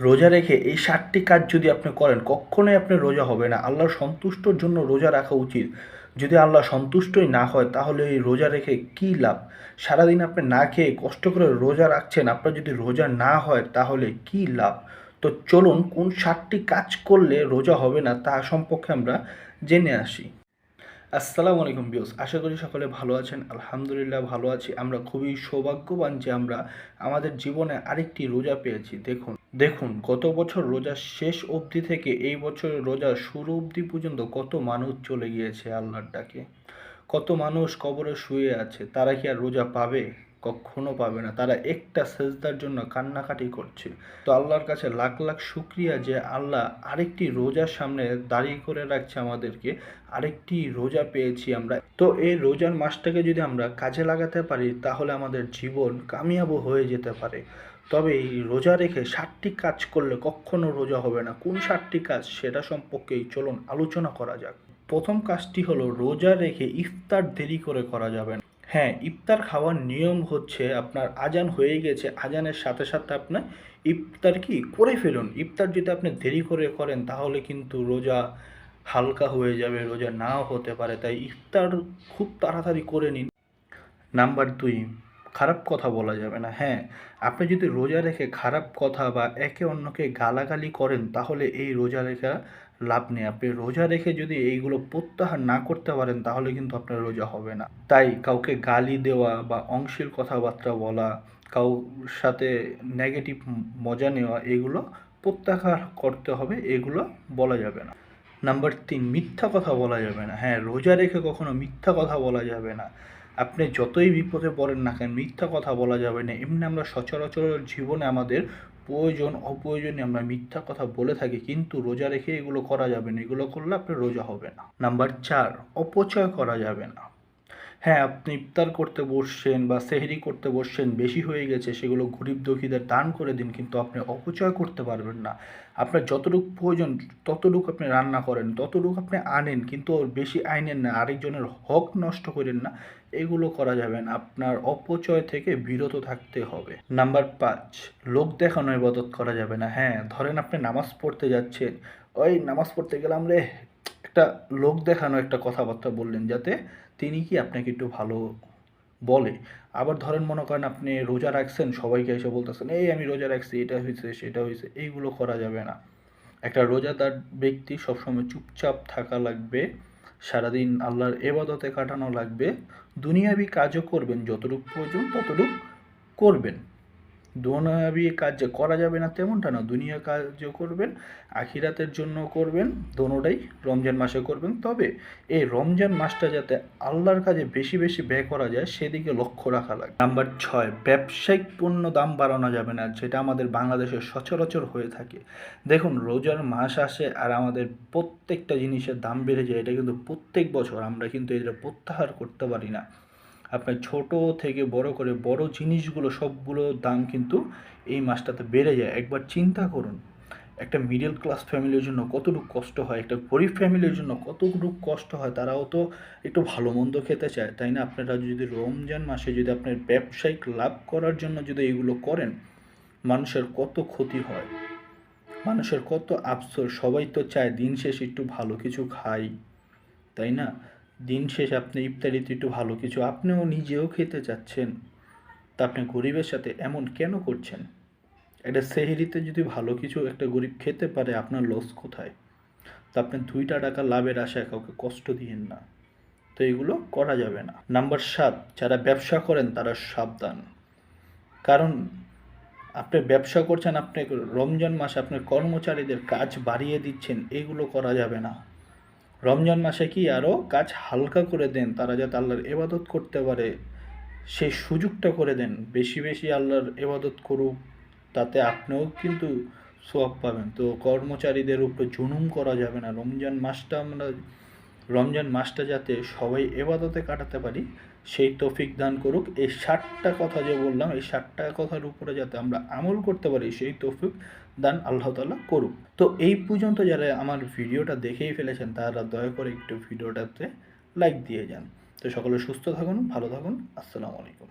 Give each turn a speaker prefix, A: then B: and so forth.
A: রোজা রেখে এই ষাটটি কাজ যদি আপনি করেন, কখনোই আপনি রোজা হবে না। আল্লাহর সন্তুষ্টর জন্য রোজা রাখা উচিত। যদি আল্লাহ সন্তুষ্টই না হয়, তাহলে এই রোজা রেখে কী লাভ? সারাদিন আপনি না খেয়ে কষ্ট করে রোজা রাখছেন, আপনার যদি রোজা না হয়, তাহলে কী লাভ? তো চলুন কোন ষাটটি কাজ করলে রোজা হবে না, তা সম্পর্কে আমরা জেনে আসি। আসসালামু আলাইকুম বিয়স আশা করি সকলে ভালো আছেন, আলহামদুলিল্লাহ ভালো আছি। আমরা খুবই সৌভাগ্যবান যে আমরা আমাদের জীবনে আরেকটি রোজা পেয়েছি। দেখুন দেখুন গত বছর রোজার শেষ অবধি থেকে এই বছরের রোজা শুরু অবধি পর্যন্ত কত মানুষ চলে গিয়েছে আল্লাহর ডাকে। কত মানুষ কবরে শুয়ে আছে, তারা কি আর রোজা পাবে? কখনো পাবে না। তারা একটা সেজদার জন্য কান্নাকাটি করছে। তো আল্লাহর কাছে লাখ লাখ শুক্রিয়া যে আল্লাহ আরেকটি রোজার সামনে দাঁড়িয়ে করে রাখছে আমাদেরকে। আরেকটি রোজা পেয়েছি আমরা। তো এই রোজার মাসটাকে যদি আমরা কাজে লাগাতে পারি, তাহলে আমাদের জীবন কামিয়াব হয়ে যেতে পারে। তবে এই রোজা রেখে ষাটটি কাজ করলে কখনো রোজা হবে না। কোন ষাটটি কাজ সেটা সম্পর্কেই চলুন আলোচনা করা যাক। প্রথম কাজটি হলো রোজা রেখে ইফতার দেরি করে করা যাবে না। হ্যাঁ ইফতার খাওয়ার নিয়ম হচ্ছে আপনার আজান হয়ে গেছে, আজানের সাথে সাথে আপনার ইফতার কি করে ফেলুন? ইফতার যদি আপনি দেরি করে করেন তাহলে কিন্তু রোজা হালকা হয়ে যাবে, রোজা নাও হতে পারে। তাই ইফতার খুব তাড়াতাড়ি করে নিন। নাম্বার দুই খারাপ কথা বলা যাবে না। হ্যাঁ আপনি যদি রোজা রেখে খারাপ কথা বা একে অন্যকে গালাগালি করেন, তাহলে এই রোজা রেখা লাভ নেই। আপনি রোজা রেখে যদি এইগুলো প্রত্যাহার না করতে পারেন, তাহলে কিন্তু আপনার রোজা হবে না। তাই কাউকে গালি দেওয়া বা অংশের কথাবার্তা বলা কাউর সাথে নেগেটিভ মজা নেওয়া, এগুলো প্রত্যাহার করতে হবে, এগুলো বলা যাবে না। নাম্বার তিন, মিথ্যা কথা বলা যাবে না। হ্যাঁ রোজা রেখে কখনো মিথ্যা কথা বলা যাবে না। আপনি যতই বিপদে পড়েন না কেন, মিথ্যা কথা বলা যাবে না। এমনি আমরা সচরাচর জীবনে আমাদের প্রয়োজন, অপ্রয়োজনে আমরা মিথ্যা কথা বলে থাকি, কিন্তু রোজা রেখে এগুলো করা যাবে না। এগুলো করলে আপনার রোজা হবে না। নাম্বার চার, অপচয় করা যাবে না। হ্যাঁ আপনি ইফতার করতে বসছেন বা সেহরি করতে বসছেন, বেশি হয়ে গেছে, সেগুলো গরিব দুঃখীদের দান করে দিন, কিন্তু আপনি অপচয় করতে পারবেন না। আপনার যতটুকু প্রয়োজন, ততটুকু আপনি রান্না করেন, ততটুকু আপনি আনেন, কিন্তু ওর বেশি আইনেন না, আরেকজনের হক নষ্ট করেন না, এগুলো করা যাবে না। আপনার অপচয় থেকে বিরত থাকতে হবে। নাম্বার পাঁচ, লোক দেখানো ইবাদত করা যাবে না। হ্যাঁ ধরেন আপনি নামাজ পড়তে যাচ্ছেন। ওই নামাজ পড়তে গেলাম রে একটা লোক দেখানো, একটা কথাবার্তা বললেন যাতে তিনি কি আপনাকে একটু ভালো বলে। আবার ধরেন মনে করেন আপনি রোজা রাখছেন, সবাইকে এসে বলতেছেন, এই আমি রোজা রাখছি, এটা হয়েছে, সেটা হয়েছে। এইগুলো করা যাবে না। একটা রোজাদার ব্যক্তি সবসময় চুপচাপ থাকা লাগবে, সারাদিন আল্লাহর এবাদতে কাটানো লাগবে, দুনিয়াবি কাজও করবেন, যতটুকু প্রয়োজন ততটুকু করবেন। দুনিয়াবি কাজ যে করা যাবে না তেমনটা না, দুনিয়া কাজও করবেন, আখিরাতের জন্য করবেন, দোনোটাই রমজান মাসে করবেন। তবে এই রমজান মাসটা যাতে আল্লাহর কাজে বেশি বেশি ব্যয় করা যায়, সেদিকে লক্ষ্য রাখা লাগে নাম্বার ছয়, ব্যবসায়িক পণ্য দাম বাড়ানো যাবে না, যেটা আমাদের বাংলাদেশে সচরাচর হয়ে থাকে। দেখুন, রোজার মাস আসে আর আমাদের প্রত্যেকটা জিনিসের দাম বেড়ে যায়, এটা কিন্তু প্রত্যেক বছর, আমরা কিন্তু এটা প্রত্যাহার করতে পারি না। আপনার ছোট থেকে বড় করে বড় জিনিসগুলো সবগুলো দাম কিন্তু এই মাসটাতে বেড়ে যায়। একবার চিন্তা করুন, একটা মিডল ক্লাস ফ্যামিলির জন্য কতটুকু কষ্ট হয়, একটা গরিব ফ্যামিলির জন্য কতটুকু কষ্ট হয়, তারাও তো একটু ভালো মন্দ খেতে চায়, তাই না? আপনারা যদি রমজান মাসে যদি আপনার ব্যবসায়িক লাভ করার জন্য যদি এগুলো করেন, মানুষের কত ক্ষতি হয়, মানুষের কত আফসোস, সবাই তো চায় দিন শেষে একটু ভালো কিছু খাই, তাই না? দিন শেষে আপনি ইফতারিতে একটু ভালো কিছু আপনিও নিজেও খেতে চাচ্ছেন, তা আপনি গরিবের সাথে এমন কেন করছেন? একটা সেহেরিতে যদি ভালো কিছু একটা গরিব খেতে পারে, আপনার লস কোথায়? তা আপনি দুইটা টাকা লাভের আশায় কাউকে কষ্ট দিয়েন না। তো এগুলো করা যাবে না। নাম্বার সাত, যারা ব্যবসা করেন তারা সাবধান। কারণ আপনি ব্যবসা করছেন, আপনি রমজান মাসে আপনার কর্মচারীদের কাজ বাড়িয়ে দিচ্ছেন, এগুলো করা যাবে না। রমজান মাসে কি আরও কাজ হালকা করে দেন তারা যাতে আল্লাহর এবাদত করতে পারে? সেই সুযোগটা করে দেন, বেশি বেশি আল্লাহর এবাদত করুক, তাতে আপনিও কিন্তু সোয়াব পাবেন। তো কর্মচারীদের উপরে জুনুম করা যাবে না। রমজান মাসটা আমরা রমজান মাসটা যাতে সবাই এবাদতে কাটাতে পারি, সেই তৌফিক দান করুক। এই ষাটটা কথা যে বললাম, এই ষাটটা কথার উপরে যাতে আমরা আমল করতে পারি, সেই তৌফিক দান আল্লাহ তালা করুক। তো এই পর্যন্ত যারা আমার ভিডিওটা দেখেই ফেলেছেন, তারা দয়া করে একটু ভিডিওটাতে লাইক দিয়ে যান। তো সকলে সুস্থ থাকুন, ভালো থাকুন, আসসালামু আলাইকুম।